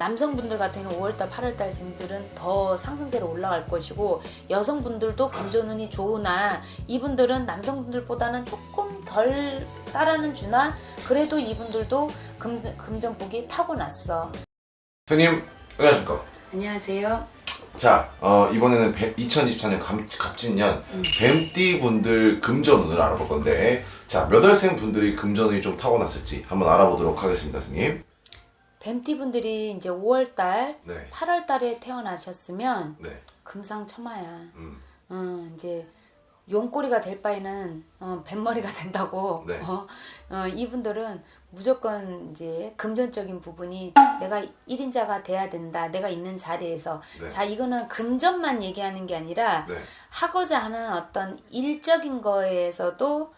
남성분들 같은 경우 5월달, 8월달생들은 더 상승세로 올라갈 것이고 여성분들도 금전운이 좋으나 이분들은 남성분들보다는 조금 덜 따라는 주나 그래도 이분들도 금, 금전복이 타고났어. 선생님 안녕하십니까 안녕하세요. 자 어, 이번에는 2024년 갑진년 음. 뱀띠 분들 금전운을 알아볼 건데 자 몇 월생 분들이 금전운이 좀 타고났을지 한번 알아보도록 하겠습니다 선생님 뱀띠분들이 이제 5월달, 네 8월달에 태어나셨으면 네. 금상첨화야. 음. 어, 이제 용꼬리가 될 바에는 어, 뱃머리가 된다고. 네. 어, 어, 이분들은 무조건 이제 금전적인 부분이 내가 1인자가 돼야 된다. 내가 있는 자리에서. 네. 자, 이거는 금전만 얘기하는 게 아니라 네. 하고자 하는 어떤 일적인 거에서도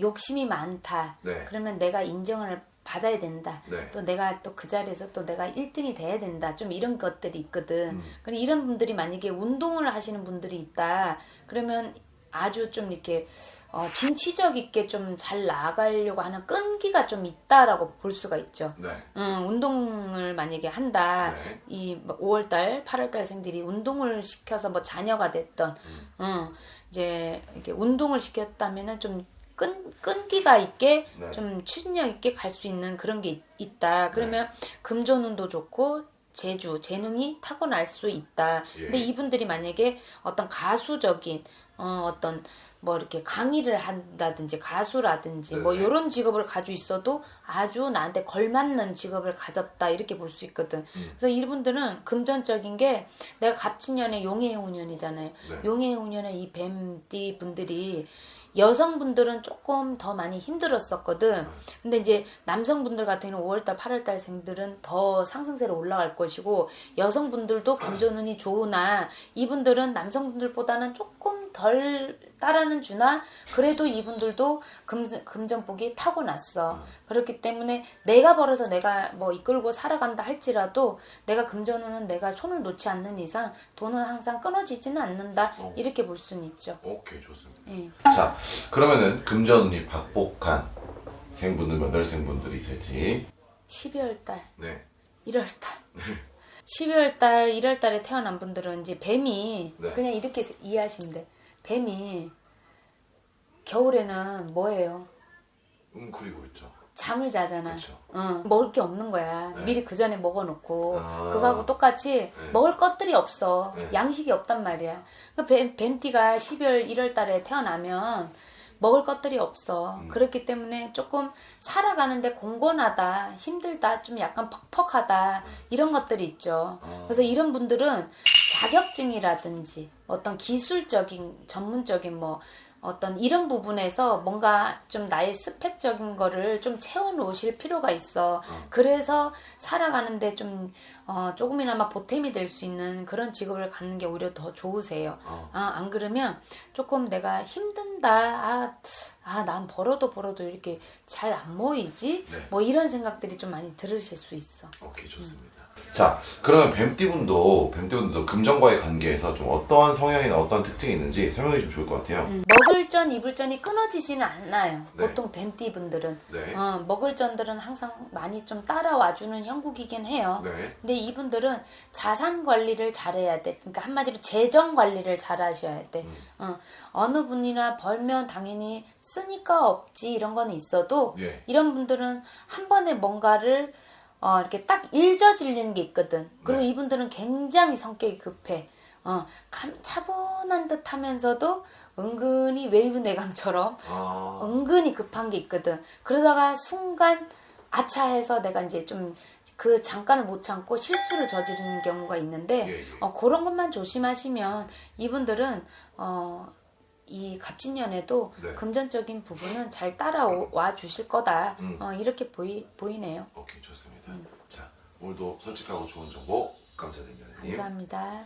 욕심이 많다. 네. 그러면 내가 인정을 받아야 된다. 네. 또 내가 또 그 자리에서 또 내가 1등이 돼야 된다. 좀 이런 것들이 있거든. 음. 그리고 이런 분들이 만약에 운동을 하시는 분들이 있다. 그러면 아주 좀 이렇게 어, 진취적 있게 좀 잘 나가려고 하는 끈기가 좀 있다라고 볼 수가 있죠. 네. 음, 운동을 만약에 한다. 네. 이 5월달, 8월달 생들이 운동을 시켜서 뭐 자녀가 됐던, 음, 이제 이렇게 운동을 시켰다면은 좀 끈, 끈기가 있게 네. 좀 추진력 있게 갈 수 있는 그런 게 있- 있다. 그러면 금전운도 좋고 재주, 재능이 타고날 수 있다. 예. 근데 이분들이 만약에 어떤 가수적인 어, 어떤 뭐 이렇게 강의를 한다든지 가수라든지 뭐 네네. 이런 직업을 가지고 있어도 아주 나한테 걸맞는 직업을 가졌다 이렇게 볼 수 있거든. 음. 그래서 이분들은 금전적인 게 내가 갑진년에 용의 운년이잖아요. 네. 용의 운년에 이 뱀띠 분들이 여성분들은 조금 더 많이 힘들었었거든. 근데 이제 남성분들 같은 경우는 5월달, 8월달 생들은 더 상승세로 올라갈 것이고 여성분들도 금전운이 좋으나 이분들은 남성분들보다는 조금 덜 따라는 주나 그래도 이분들도 금, 금전복이 타고났어. 그렇기 때문에 내가 벌어서 내가 뭐 이끌고 살아간다 할지라도 내가 금전운은 내가 손을 놓지 않는 이상 돈은 항상 끊어지지는 않는다. 어. 이렇게 볼 수는 있죠. 오케이 좋습니다 예. 자 그러면은 금전운이 박복한 생분들 몇 월생 분들이 있을지 12월 달, 네 1월 달. 12월 달, 1월 달에 태어난 분들은 이제 뱀이 네. 그냥 이렇게 이해하시면 돼. 뱀이 겨울에는 뭐예요? 웅크리고 있죠 잠을 자잖아. 그렇죠. 응, 먹을 게 없는 거야. 네. 미리 그 전에 먹어놓고 아. 그거하고 똑같이 먹을 것들이 없어. 네. 양식이 없단 말이야. 그 뱀, 뱀띠가 12월, 1월 달에 태어나면 먹을 것들이 없어. 음. 그렇기 때문에 조금 살아가는데 공곤하다, 힘들다, 좀 약간 퍽퍽하다 이런 것들이 있죠. 아. 그래서 이런 분들은 자격증이라든지 어떤 기술적인 전문적인 뭐 어떤 이런 부분에서 뭔가 좀 나의 스펙적인 거를 좀 채워 놓으실 필요가 있어. 그래서 살아가는데 좀 어, 조금이나마 보탬이 될 수 있는 그런 직업을 갖는 게 오히려 더 좋으세요. 어. 아, 안 그러면 조금 내가 힘든다. 아, 아, 난 벌어도 벌어도 이렇게 잘 안 모이지? 네. 뭐 이런 생각들이 좀 많이 들으실 수 있어. 오케이 좋습니다. 자 그러면 뱀띠분도 뱀띠분도 금전과의 관계에서 좀 어떠한 성향이나 어떠한 특징이 있는지 설명해 주시면 좋을 것 같아요. 음, 먹을 전, 입을 전이 끊어지지는 않아요. 네. 보통 뱀띠 분들은. 네. 어, 먹을 전들은 항상 많이 좀 따라와주는 형국이긴 해요. 네. 근데 이분들은 자산 관리를 잘해야 돼. 그러니까 한마디로 재정 관리를 잘 하셔야 돼. 음. 어, 어느 분이나 벌면 당연히 쓰니까 없지 이런 거는 있어도 예. 이런 분들은 한 번에 뭔가를 어, 이렇게 딱 일저질리는 게 있거든. 그리고 네. 이분들은 굉장히 성격이 급해. 어, 감, 차분한 듯 하면서도 은근히 웨이브 내강처럼 아. 은근히 급한 게 있거든. 그러다가 순간 아차해서 내가 이제 좀 그 잠깐을 못 참고 실수를 저지르는 경우가 있는데 예, 예. 어, 그런 것만 조심하시면 이분들은 어, 이 갑진년에도 네. 금전적인 부분은 잘 따라와 주실 거다. 음. 어, 이렇게 보이, 보이네요. 오케이 좋습니다. 자 오늘도 솔직하고 좋은 정보 감사드립니다. 감사합니다.